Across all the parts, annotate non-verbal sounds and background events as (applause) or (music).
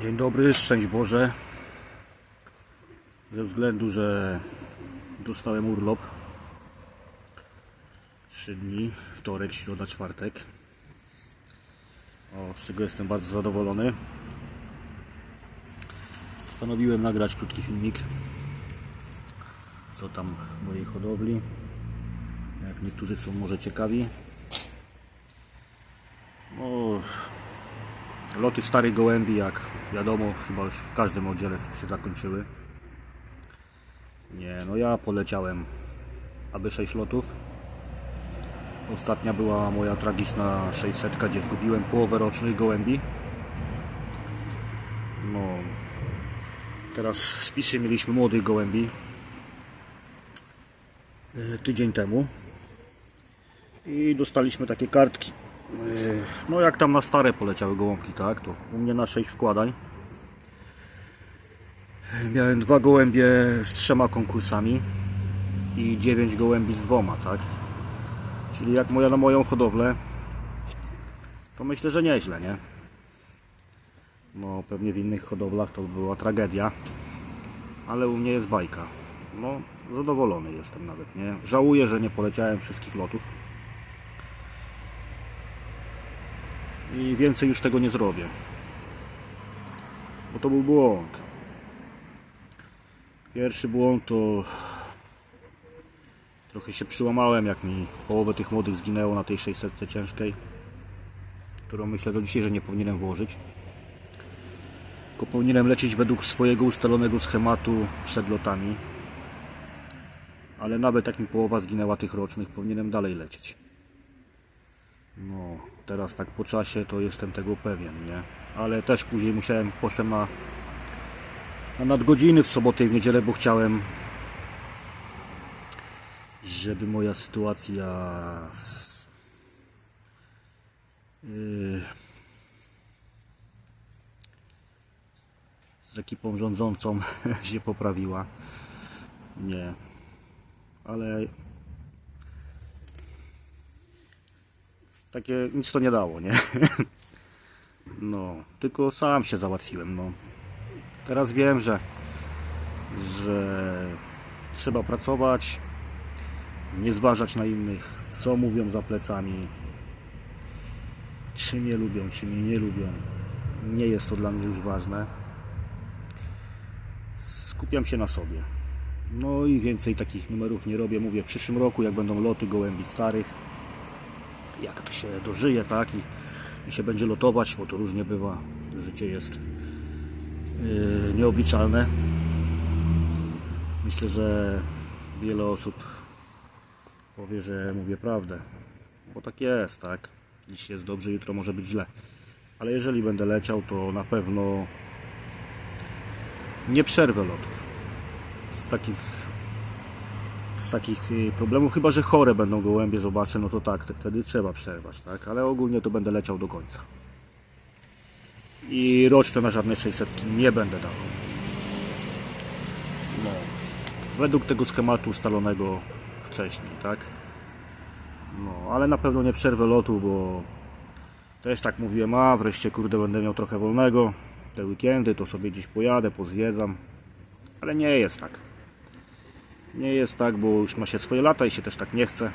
Dzień dobry, szczęść Boże. Ze względu, że dostałem urlop 3 dni, wtorek, środa, czwartek. O, z czego jestem bardzo zadowolony. Postanowiłem nagrać krótki filmik. Co tam w mojej hodowli. Jak niektórzy są może ciekawi. No, Loty starych gołębi, jak wiadomo, chyba już w każdym oddziale się zakończyły. Nie, no ja poleciałem aby 6 lotów. Ostatnia była moja tragiczna 600, gdzie zgubiłem połowę rocznych gołębi. No, teraz w spisie mieliśmy młodych gołębi e, tydzień temu i dostaliśmy takie kartki No jak tam na stare poleciały gołąbki, tak? To u mnie na 6 wkładań. Yy, Miałem dwa gołębie z trzema konkursami i 9 gołębi z dwoma, tak? Czyli jak moja na moją hodowlę, to myślę, że nieźle, nie? No pewnie w innych hodowlach to była tragedia, ale u mnie jest bajka. No zadowolony jestem nawet, nie? Żałuję, że nie poleciałem wszystkich lotów. I więcej już tego nie zrobię. Bo to był błąd. Pierwszy błąd to trochę się przyłamałem, jak mi połowę tych młodych zginęło na tej 600 ciężkiej, którą myślę do dzisiaj, że nie powinienem włożyć. Tylko powinienem lecieć według swojego ustalonego schematu przed lotami. Ale nawet jak mi połowa zginęła tych rocznych, powinienem dalej lecieć. No, teraz tak po czasie to jestem tego pewien, nie? Ale też później musiałem, poszedłem na, na nadgodziny w sobotę i w niedzielę, bo chciałem, żeby moja sytuacja yy, z ekipą rządzącą (laughs) się poprawiła. Nie, ale takie nic to nie dało, nie? (laughs) No, tylko sam się załatwiłem, no. Teraz wiem, że że trzeba pracować, nie zważać na innych, co mówią za plecami, czy mnie lubią, czy mnie nie lubią. Nie jest to dla mnie już ważne. Skupiam się na sobie. No i więcej takich numerów nie robię. Mówię, w przyszłym roku, jak będą loty gołębi starych, jak to się dożyje, tak? I, i się będzie lotować, bo to różnie bywa. Życie jest yy, nieobliczalne. Myślę, że wiele osób powie, że mówię prawdę. Bo tak jest, tak? Dziś jest dobrze, jutro może być źle. Ale jeżeli będę leciał, to na pewno nie przerwę lotów. Z takich z takich y, problemów, chyba że chore będą gołębie, zobaczę, no to tak, to wtedy trzeba przerwać, tak? Ale ogólnie to będę leciał do końca. I roczne na żadne 600 nie będę dawał. No, według tego schematu ustalonego wcześniej, tak? No, ale na pewno nie przerwę lotu, bo też tak mówiłem, a wreszcie kurde będę miał trochę wolnego. Te weekendy to sobie gdzieś pojadę, pozwiedzam. Ale nie jest tak. Nie jest tak, bo już ma się swoje lata i się też tak nie chce.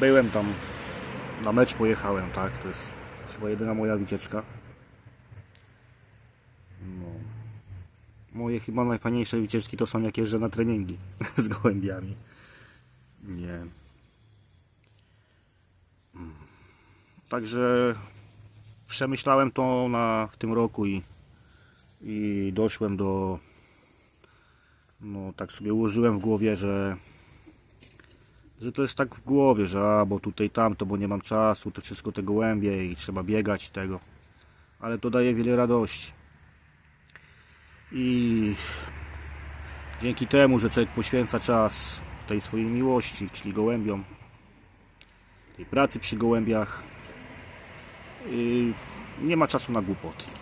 Byłem tam, na mecz pojechałem, tak, to jest chyba jedyna moja wycieczka. No. Moje chyba najfajniejsze wycieczki to są jak jeżdżę na treningi (laughs) z gołębiami. Nie. Także przemyślałem to na, w tym roku i, i doszłem do no tak sobie ułożyłem w głowie, że że to jest tak w głowie, że a, bo tutaj tamto, bo nie mam czasu, to wszystko te gołębie i trzeba biegać tego. Ale to daje wiele radości. I dzięki temu, że człowiek poświęca czas tej swojej miłości, czyli gołębiom, tej pracy przy gołębiach, yy, nie ma czasu na głupoty.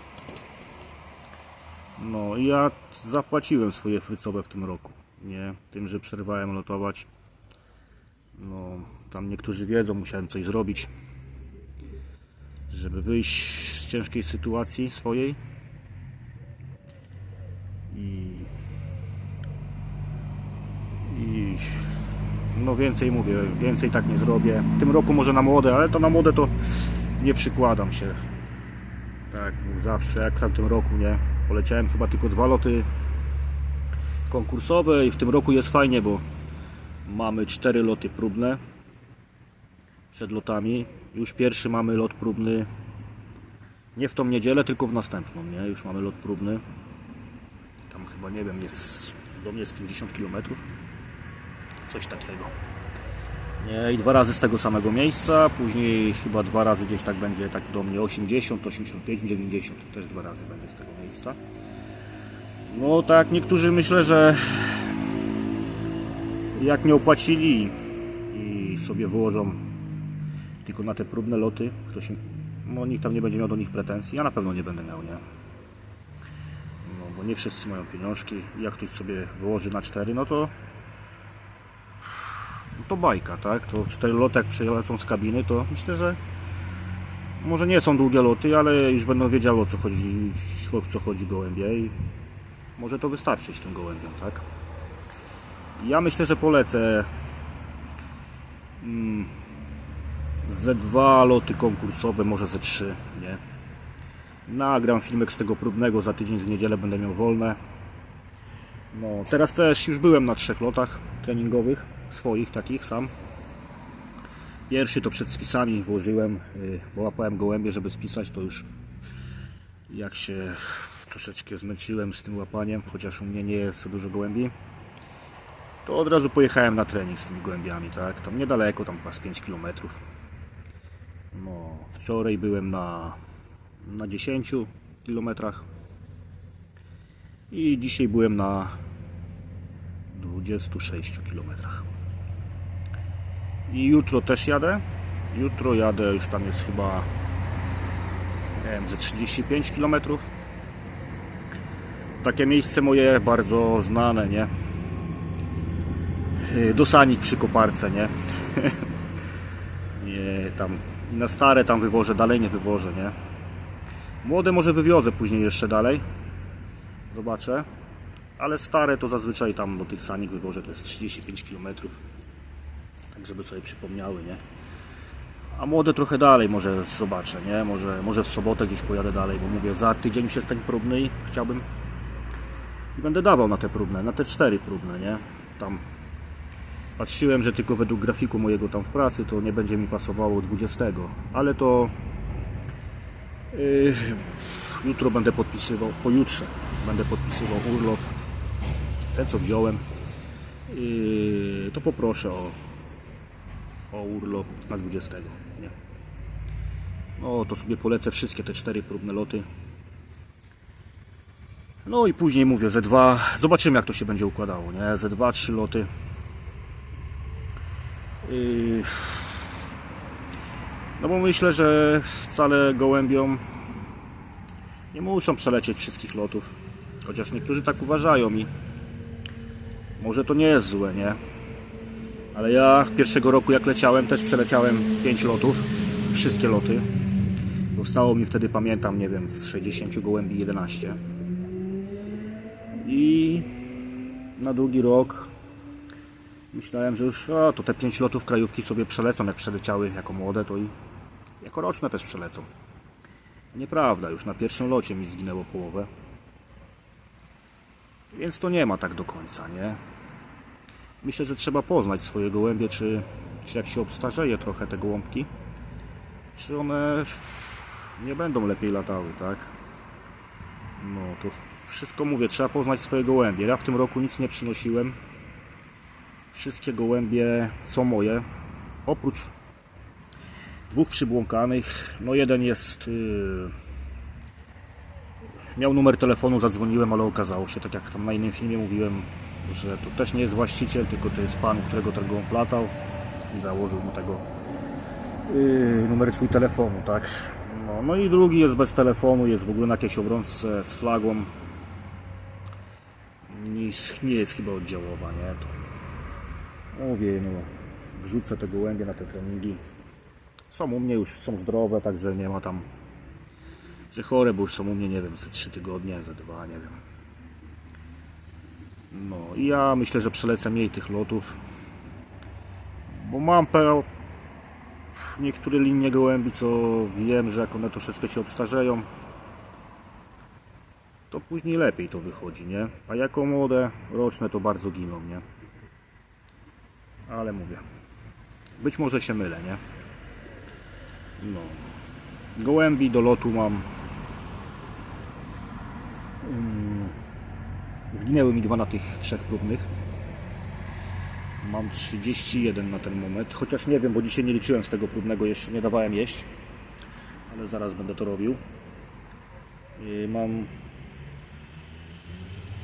No i ja zapłaciłem swoje frycowe w tym roku, nie? Tym, że przerwałem lotować. No, tam niektórzy wiedzą, musiałem coś zrobić, żeby wyjść z ciężkiej sytuacji swojej. I, i no więcej mówię, więcej tak nie zrobię. W tym roku może na młode, ale to na młode to nie przykładam się. Tak, zawsze, jak w tamtym roku, nie? Poleciałem chyba tylko dwa loty konkursowe i w tym roku jest fajnie, bo mamy cztery loty próbne przed lotami. Już pierwszy mamy lot próbny nie w tą niedzielę, tylko w następną, nie? Już mamy lot próbny. Tam chyba, nie wiem, jest do mnie jest 50 km. Coś takiego. I dwa razy z tego samego miejsca, później chyba dwa razy gdzieś tak będzie, tak do mnie 80, 85, 90, też dwa razy będzie z tego miejsca. No tak, niektórzy myślę, że jak nie opłacili i sobie wyłożą tylko na te próbne loty, ktoś, no nikt tam nie będzie miał do nich pretensji, ja na pewno nie będę miał, nie? No bo nie wszyscy mają pieniążki, jak ktoś sobie wyłoży na cztery, no to to bajka, tak? To cztery loty jak przelecą z kabiny, to myślę, że może nie są długie loty, ale już będą wiedziały o co chodzi, o co chodzi gołębie i może to wystarczyć tym gołębiom, tak? Ja myślę, że polecę mm, ze dwa loty konkursowe, może ze trzy, nie? Nagram filmek z tego próbnego, za tydzień w niedzielę będę miał wolne. No, teraz też już byłem na trzech lotach treningowych, swoich takich sam. Pierwszy to przed spisami włożyłem, bo łapałem gołębie, żeby spisać, to już jak się troszeczkę zmęczyłem z tym łapaniem, chociaż u mnie nie jest za dużo gołębi, to od razu pojechałem na trening z tymi gołębiami, tak? Tam niedaleko, tam chyba z 5 km. No, wczoraj byłem na, na 10 km i dzisiaj byłem na 26 km. I jutro też jadę. Jutro jadę, już tam jest chyba nie wiem, ze 35 km. Takie miejsce moje bardzo znane, nie? Yy, Dosanik przy koparce, nie? (laughs) nie, tam i na stare tam wywożę, dalej nie wywożę, nie? Młode może wywiozę później jeszcze dalej. Zobaczę. Ale stare to zazwyczaj tam do tych sanik wywożę, to jest 35 km. Tak żeby sobie przypomniały, nie? A młode trochę dalej może zobaczę, nie? Może, może w sobotę gdzieś pojadę dalej, bo mówię, za tydzień już jest ten próbny i chciałbym i będę dawał na te próbne, na te cztery próbne, nie? Tam patrzyłem, że tylko według grafiku mojego tam w pracy to nie będzie mi pasowało 20, ale to yy, jutro będę podpisywał, pojutrze będę podpisywał urlop, ten co wziąłem, yy, to poproszę o, o urlop na 20, nie? No to sobie polecę wszystkie te cztery próbne loty. No i później mówię Z2, zobaczymy jak to się będzie układało, nie? Z2, trzy loty. Yy, No bo myślę, że wcale gołębiom nie muszą przelecieć wszystkich lotów. Chociaż niektórzy tak uważają i może to nie jest złe, nie? Ale ja pierwszego roku jak leciałem też przeleciałem 5 lotów, wszystkie loty. Zostało mi wtedy, pamiętam, nie wiem, z 60 gołębi 11. I na drugi rok myślałem, że już o, to te 5 lotów krajówki sobie przelecą, jak przeleciały jako młode, to i jako roczne też przelecą. Nieprawda, już na pierwszym locie mi zginęło połowę. Więc to nie ma tak do końca, nie? Myślę, że trzeba poznać swoje gołębie, czy, czy jak się obstarzeje trochę te gołąbki, czy one nie będą lepiej latały, tak? No to wszystko mówię, trzeba poznać swoje gołębie. Ja w tym roku nic nie przynosiłem. Wszystkie gołębie są moje. Oprócz dwóch przybłąkanych. No jeden jest. Yy... Miał numer telefonu, zadzwoniłem, ale okazało się, tak jak tam na innym filmie mówiłem, że to też nie jest właściciel, tylko to jest pan, którego ten gołąb latał i założył mu tego yy, numer swój telefonu, tak. No, no i drugi jest bez telefonu, jest w ogóle na jakiejś obrączce z flagą. Nie, nie jest chyba oddziałowa, nie? To mówię, no, wrzucę te gołębie na te treningi. Są u mnie już, są zdrowe, także nie ma tam że chore, bo już są u mnie, nie wiem, ze 3 tygodnie, ze 2, nie wiem. No i ja myślę, że przelecę mniej tych lotów, bo mam pe... niektóre linie gołębi, co wiem, że jak one troszeczkę się obstarzeją, to później lepiej to wychodzi, nie? A jako młode, roczne to bardzo giną, nie? Ale mówię, być może się mylę, nie? No. Gołębi do lotu mam. Zginęły mi dwa na tych trzech próbnych. Mam 31 na ten moment. Chociaż nie wiem, bo dzisiaj nie liczyłem z tego próbnego, jeszcze nie dawałem jeść. Ale zaraz będę to robił. I mam.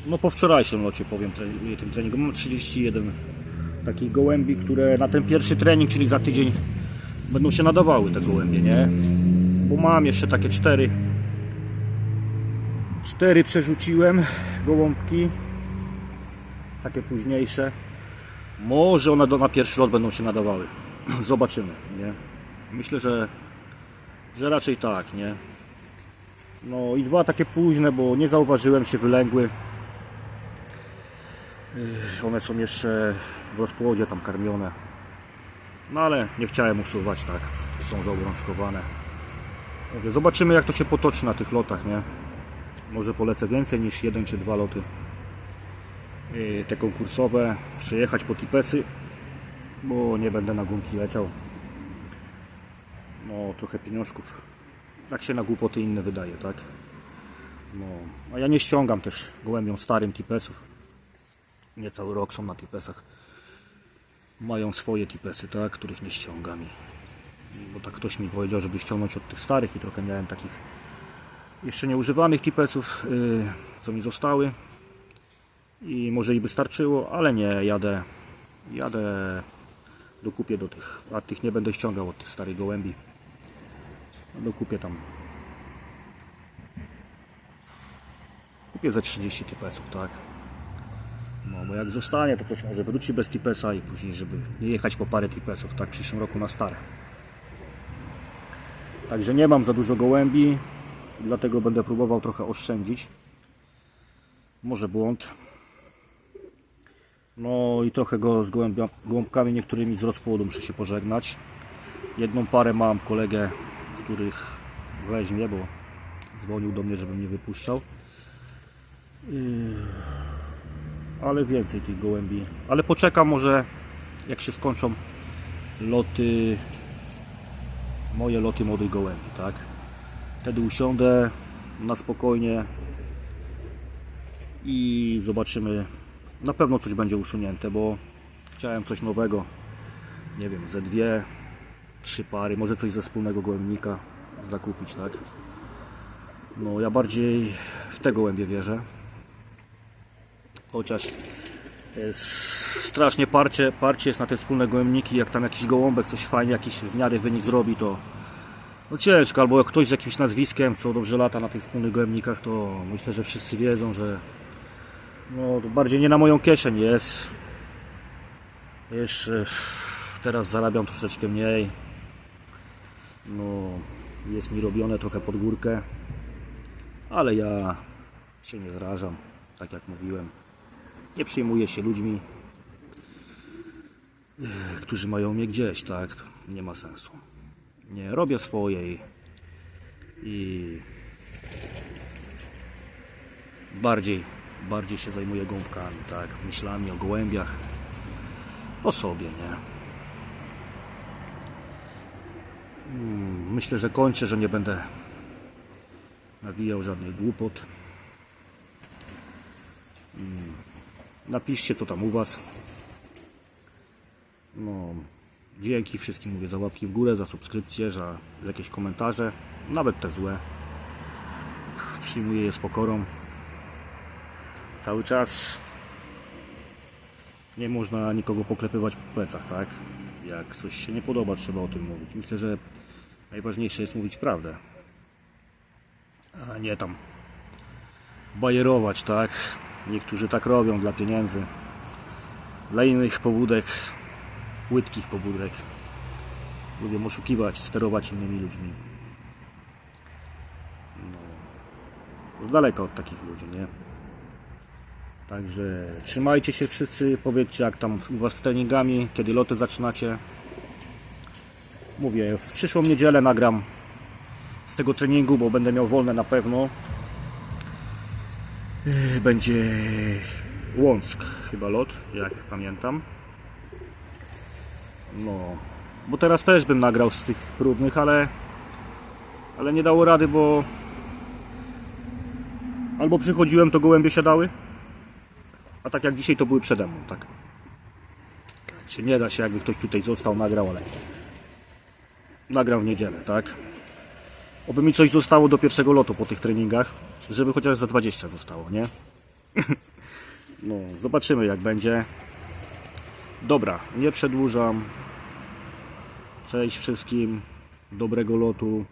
No po wczorajszym locie powiem tre- tym treningu. Mam 31 takich gołębi, które na ten pierwszy trening, czyli za tydzień będą się nadawały te gołębie, nie? Bo mam jeszcze takie cztery. Cztery przerzuciłem gołąbki. Takie późniejsze. Może one do, na pierwszy lot będą się nadawały. (clears throat) Zobaczymy, nie? Myślę, że, że raczej tak, nie? No i dwa takie późne, bo nie zauważyłem się, wylęgły. Yy, One są jeszcze w rozpłodzie tam karmione. No ale nie chciałem usuwać tak. Są zaobrączkowane. Zobaczymy jak to się potoczy na tych lotach, nie? Może polecę więcej niż jeden czy dwa loty. Yy, Te konkursowe. Przejechać po tipesy. Bo nie będę na gumki leciał. No trochę pieniążków. Tak się na głupoty inne wydaje, tak? No, a ja nie ściągam też gołębią starym tipesów. Nie cały rok są na tipesach mają swoje tipesy, tak, których nie ściągam. I, bo tak ktoś mi powiedział, żeby ściągnąć od tych starych i trochę miałem takich jeszcze nieużywanych tipesów, yy, co mi zostały. I może i by starczyło, ale nie, jadę, jadę, dokupię do tych, a tych nie będę ściągał od tych starych gołębi. Dokupię tam, kupię za 30 tipesów, tak. No bo jak zostanie, to coś może wróci bez tipesa i później, żeby nie jechać po parę tipesów, tak w przyszłym roku na stare. Także nie mam za dużo gołębi, dlatego będę próbował trochę oszczędzić. Może błąd. No i trochę go z gołębia, gołąbkami niektórymi z rozpłodu muszę się pożegnać. Jedną parę mam kolegę, których weźmie, bo dzwonił do mnie, żebym nie wypuszczał ale więcej tych gołębi. Ale poczekam może jak się skończą loty, moje loty młodych gołębi, tak? Wtedy usiądę na spokojnie i zobaczymy. Na pewno coś będzie usunięte, bo chciałem coś nowego. Nie wiem, ze dwie, trzy pary, może coś ze wspólnego gołębnika zakupić, tak? No ja bardziej w te gołębie wierzę chociaż jest strasznie parcie, parcie jest na te wspólne gołębniki, jak tam jakiś gołąbek coś fajnie, jakiś w miarę wynik zrobi, to no ciężko, albo jak ktoś z jakimś nazwiskiem, co dobrze lata na tych wspólnych gołębnikach, to myślę, że wszyscy wiedzą, że no to bardziej nie na moją kieszeń jest. Jeszcze teraz zarabiam troszeczkę mniej. No, jest mi robione trochę pod górkę, ale ja się nie zrażam, tak jak mówiłem. Nie przejmuję się ludźmi, którzy mają mnie gdzieś, tak? To nie ma sensu. Nie, robię swoje i, bardziej, bardziej się zajmuję gąbkami, tak? Myślami o gołębiach, o sobie, nie? Mm, Myślę, że kończę, że nie będę nawijał żadnych głupot. Napiszcie co tam u Was. No, dzięki wszystkim mówię za łapki w górę, za subskrypcję, za jakieś komentarze, nawet te złe. Przyjmuję je z pokorą. Cały czas nie można nikogo poklepywać po plecach, tak? Jak coś się nie podoba, trzeba o tym mówić. Myślę, że najważniejsze jest mówić prawdę, a nie tam bajerować, tak? Niektórzy tak robią dla pieniędzy, dla innych pobudek, płytkich pobudek. Lubią oszukiwać, sterować innymi ludźmi. No, z daleka od takich ludzi, nie? Także trzymajcie się wszyscy, powiedzcie jak tam u Was z treningami, kiedy loty zaczynacie. Mówię, w przyszłą niedzielę nagram z tego treningu, bo będę miał wolne na pewno. Yy, Będzie Łąck chyba lot, jak pamiętam. No, bo teraz też bym nagrał z tych próbnych, ale ale nie dało rady, bo albo przychodziłem, to gołębie siadały, a tak jak dzisiaj to były przede mną, tak. Nie da się, jakby ktoś tutaj został, nagrał, ale nagram w niedzielę, tak. Oby mi coś zostało do pierwszego lotu po tych treningach, żeby chociaż za 20 zostało, nie? (laughs) No, zobaczymy jak będzie. Dobra, nie przedłużam. Cześć wszystkim. Dobrego lotu.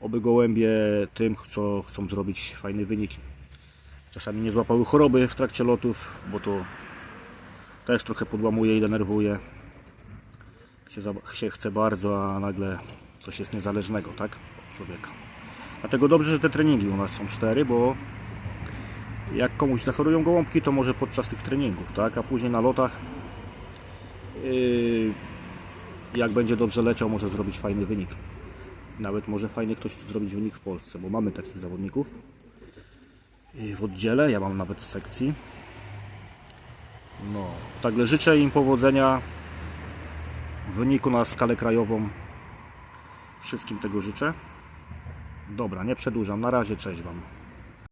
Oby gołębie tym, co chcą zrobić fajny wynik. Czasami nie złapały choroby w trakcie lotów, bo to też trochę podłamuje i denerwuje. Się, się chce bardzo, a nagle coś jest niezależnego, tak? Od człowieka. Dlatego dobrze, że te treningi u nas są cztery, bo jak komuś zachorują gołąbki, to może podczas tych treningów, tak? A później na lotach, jak będzie dobrze leciał, może zrobić fajny wynik. Nawet może fajnie ktoś zrobić wynik w Polsce, bo mamy takich zawodników yy, w oddziale, ja mam nawet w sekcji. No, także życzę im powodzenia w wyniku na skalę krajową. Wszystkim tego życzę. Dobra, nie przedłużam. Na razie, cześć Wam.